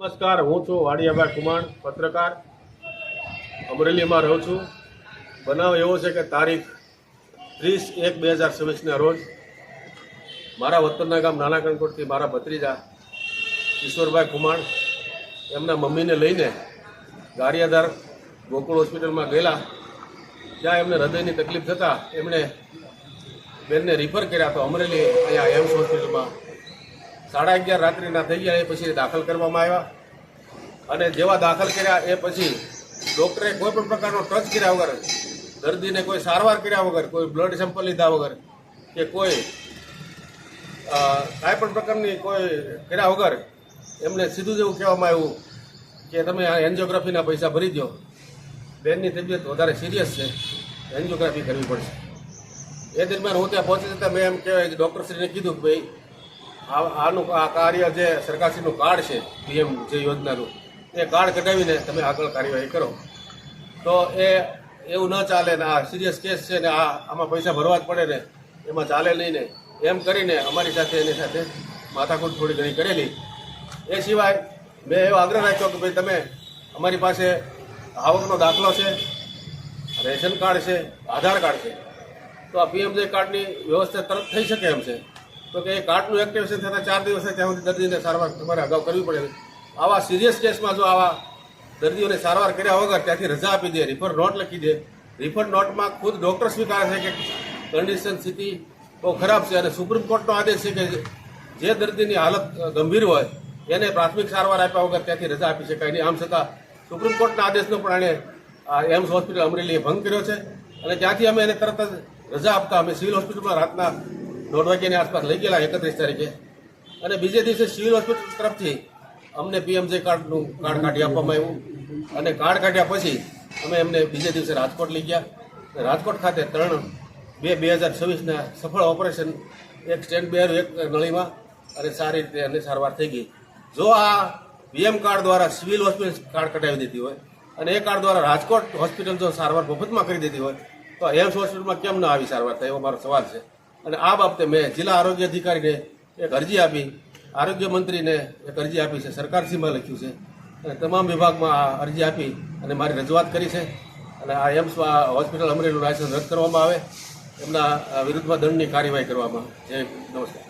નમસ્કાર, હું છું વાડિયાભાઈ કુમાર, પત્રકાર. અમરેલીમાં રહું છું. બનાવ એવો છે કે તારીખ ત્રીસ એક બે હજાર છવ્વીસના રોજ મારા વતનના ગામ નાના કણકોટથી મારા ભત્રીજા કિશોરભાઈ કુમાર એમના મમ્મીને લઈને ગારિયાધાર ગોકુળ હોસ્પિટલમાં ગયેલા. ત્યાં એમને હૃદયની તકલીફ થતાં એમણે બેનને રિફર કર્યા તો અમરેલી અહીંયા એમ્સ હોસ્પિટલમાં સાડા અગિયાર રાત્રિના થઈ ગયા, એ પછી દાખલ કરવામાં આવ્યા. અને જેવા દાખલ કર્યા, એ પછી ડૉક્ટરે કોઈ પણ પ્રકારનો ટચ કર્યા વગર, દર્દીને કોઈ સારવાર કર્યા વગર, કોઈ બ્લડ સેમ્પલ લીધા વગર કે કોઈ કાંઈ પણ પ્રકારની કોઈ કર્યા વગર, એમને સીધું જ એવું કહેવામાં આવ્યું કે તમે આ એન્જિયોગ્રાફીના પૈસા ભરી દો. બેનની તબિયત વધારે સિરિયસ છે, એન્જિયોગ્રાફી કરવી પડશે. એ દરમિયાન હું ત્યાં પહોંચી જતા મેં એમ કહેવાય કે ડૉક્ટરશ્રીને કીધું કે ભાઈ આનું આ કાર્ય જે સરકારશ્રીનું કાર્ડ છે, પીએમ જે યોજનાનું, એ કાર્ડ કઢાવીને તમે આગળ કાર્યવાહી કરો. તો એ એવું ન ચાલે ને આ સિરિયસ કેસ છે ને આ આમાં પૈસા ભરવા જ પડે ને, એમાં ચાલે નહીં ને, એમ કરીને અમારી સાથે એની સાથે માથાકૂટ થોડી ઘણી કરેલી. એ સિવાય મેં એવો આગ્રહ રાખ્યો કે ભાઈ તમે અમારી પાસે આવકનો દાખલો છે, રેશન કાર્ડ છે, આધાર કાર્ડ છે. તો આ પીએમજે કાર્ડની વ્યવસ્થા તરત થઈ શકે એમ છે. તો કે એ કાર્ડનું એક્ટિવેશન થતાં ચાર દિવસ થાય ત્યાં સુધી દર્દીને સારવાર તમારે અગાઉ કરવી પડે આવા સિરિયસ કેસમાં જો આવા દર્દીઓને સારવાર કર્યા વગર ત્યાંથી રજા આપી દે રિફર નોટ લખી દે. રિફર નોટમાં ખુદ ડૉક્ટર સ્વીકારે છે કે કન્ડિશન સ્થિતિ બહુ ખરાબ છે અને સુપ્રીમ કોર્ટનો આદેશ છે કે જે દર્દીની હાલત ગંભીર હોય એને પ્રાથમિક સારવાર આપ્યા વગર ત્યાંથી રજા આપી શકાય નહીં. આમ છતાં સુપ્રીમ કોર્ટના આદેશનો પણ એણે એમ્સ હોસ્પિટલ અમરેલીએ ભંગ કર્યો છે અને ત્યાંથી અમે એને તરત જ રજા આપતા અમે સિવિલ હોસ્પિટલમાં રાતના દોઢ વાગ્યાની આસપાસ લઈ ગયેલા એકત્રીસ તારીખે. અને બીજે દિવસે સિવિલ હોસ્પિટલ તરફથી અમને પીએમજે કાર્ડનું કાર્ડ કાઢી આપવામાં આવ્યું. અને કાર્ડ કાઢ્યા પછી અમે એમને બીજે દિવસે રાજકોટ લઈ ગયા. રાજકોટ ખાતે ત્રણ બે બે હજાર છવ્વીસના સફળ ઓપરેશન, એક સ્ટેન્ડ બેર, એક નળીમાં. અને સારી રીતે એમને સારવાર થઈ ગઈ. જો આ પીએમ કાર્ડ દ્વારા સિવિલ હોસ્પિટલ કાર્ડ કઢાવી દીધી હોય અને એ કાર્ડ દ્વારા રાજકોટ હોસ્પિટલ જો સારવાર મફતમાં કરી દીધી હોય, તો એમ્સ હોસ્પિટલમાં કેમ ન આવી સારવાર થાય એવો મારો સવાલ છે. અને આ બાબતે મેં જિલ્લા આરોગ્ય અધિકારીને એક અરજી આપી. આરોગ્ય મંત્રીને એક અરજી આપી છે. સરકારશ્રીમાં લખ્યું છે. અને તમામ વિભાગમાં આ અરજી આપી અને મારી રજૂઆત કરી છે. અને આ એમ્સ હોસ્પિટલ અમરેલીનું લાયસન્સ રદ કરવામાં આવે. એમના વિરુદ્ધમાં દંડની કાર્યવાહી કરવામાં આવે. જય નમસ્કાર.